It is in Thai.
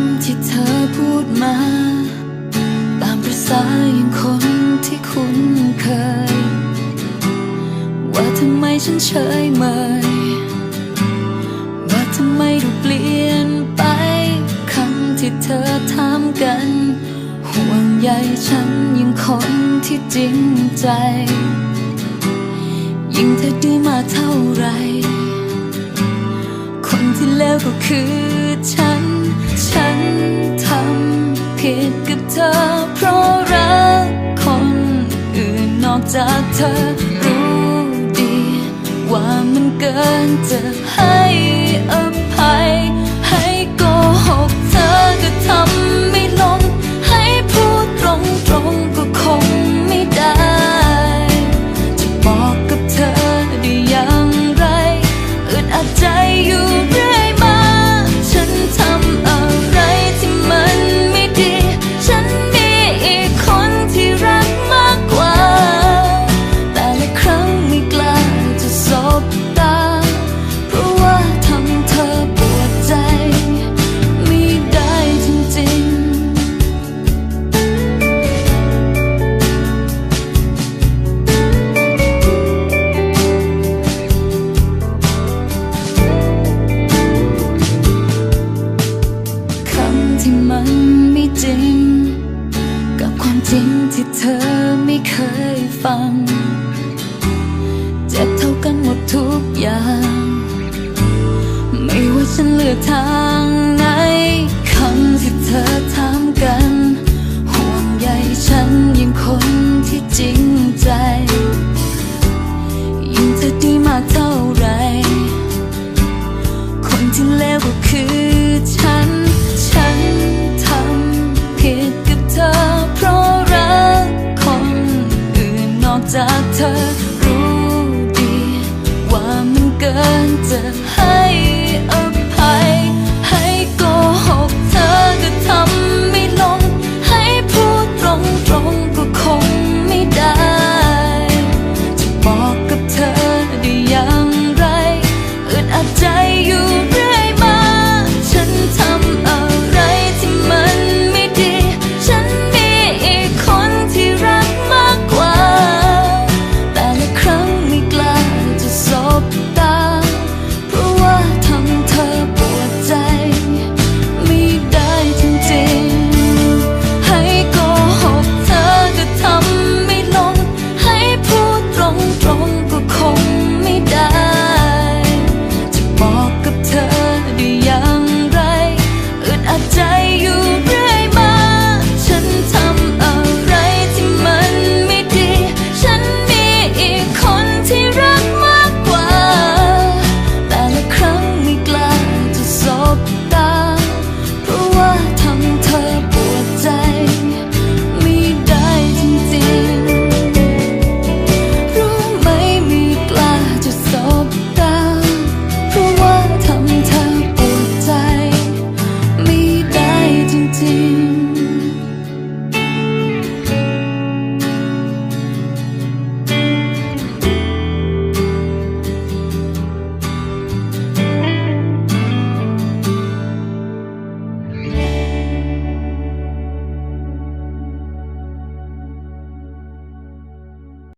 ำที่เธอพูดมา ตามประษาอย่างคนที่คุ้นเคย ว่าทำไมฉันเฉยเมย ว่าทำไมดูเปลี่ยนไปคำที่เธอถามกัน ห่วงใยฉันยิ่งคนที่จริงใจ ยิ่งเธอดีมาเท่าไร คนที่เลวก็คือฉัน ฉันทำผิดกับเธอ เพราะรักคนอื่นนอกจากเธอรู้ดี ว่ามันเกินจะให้ สิ่งที่เธอไม่เคยฟัง